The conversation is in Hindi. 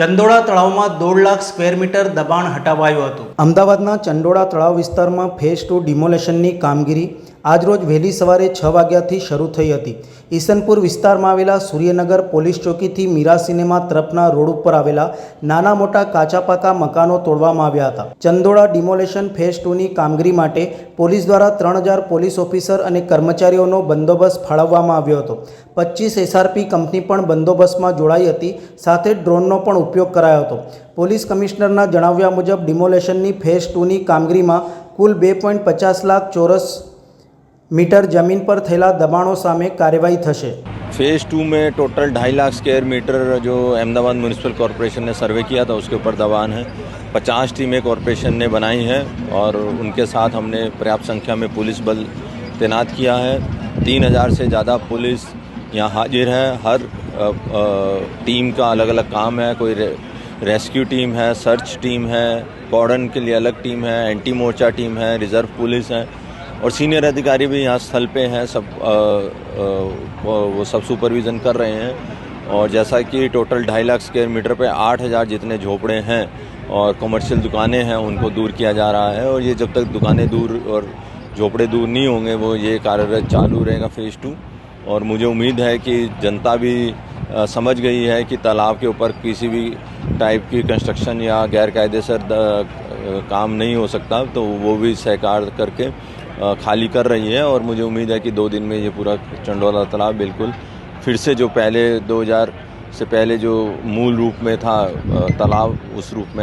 ચંદોળા તળાવમાં દોઢ લાખ સ્ક્વેર મીટર દબાણ હટાવાયું હતું. અમદાવાદના ચંડોળા તળાવ વિસ્તારમાં ફેઝ ટુ ડિમોલેશનની કામગીરી આજરોજ વહેલી સવારે છ વાગ્યાથી શરૂ થઈ હતી. ઈસનપુર વિસ્તારમાં આવેલા સૂર્યનગર પોલીસ ચોકીથી મીરા સિનેમા તરફના રોડ ઉપર આવેલા નાના મોટા કાચા પાકા મકાનો તોડવામાં આવ્યા હતા. ચંદોળા ડિમોલેશન ફેઝ ટુની કામગીરી માટે પોલીસ દ્વારા ત્રણ હજાર પોલીસ ઓફિસર અને કર્મચારીઓનો બંદોબસ્ત ફાળવવામાં આવ્યો હતો. પચીસ એસઆરપી કંપની પણ બંદોબસ્તમાં જોડાઈ હતી, સાથે ડ્રોનનો પણ ઉપયોગ કરાયો હતો. પોલીસ કમિશનરના જણાવ્યા મુજબ ડિમોલેશનની ફેઝ ટુની કામગીરીમાં કુલ બે પોઈન્ટ પચાસ લાખ ચોરસ मीटर ज़मीन पर थैला दबाणों सामे कार्यवाही થશે. फ़ेज़ टू में टोटल ढाई लाख स्क्वायर मीटर जो अहमदाबाद म्यूनसिपल कॉरपोरेशन ने सर्वे किया था, उसके ऊपर दबान है। पचास टीमें कॉरपोरेशन ने बनाई हैं और उनके साथ हमने पर्याप्त संख्या में पुलिस बल तैनात किया है। तीन हज़ार से ज़्यादा पुलिस यहाँ हाजिर है। हर टीम का अलग अलग काम है। कोई रेस्क्यू टीम है सर्च टीम है कॉर्डन के लिए अलग टीम है एंटी मोर्चा टीम है रिज़र्व पुलिस है। और सीनियर अधिकारी भी यहाँ स्थल पे हैं सब अ, अ, वो सब सुपरविज़न कर रहे हैं। और जैसा कि टोटल ढाई लाख स्क्वायर मीटर पे आठ हज़ार जितने झोपड़े हैं और कमर्शियल दुकानें हैं उनको दूर किया जा रहा है। और ये जब तक दुकानें दूर और झोपड़े दूर नहीं होंगे वो ये कार्यरत चालू रहेगा फ़ेज़ टू और मुझे उम्मीद है कि जनता भी अ, समझ गई है कि तालाब के ऊपर किसी भी टाइप की कंस्ट्रक्शन या गैर कायदेसर काम नहीं हो सकता तो वो भी सहकार करके खाली कर रही है और मुझे उम्मीद है कि दो दिन में ये पूरा चंडोला तालाब बिल्कुल फिर से जो पहले 2000 से पहले जो मूल रूप में था तालाब, उस रूप में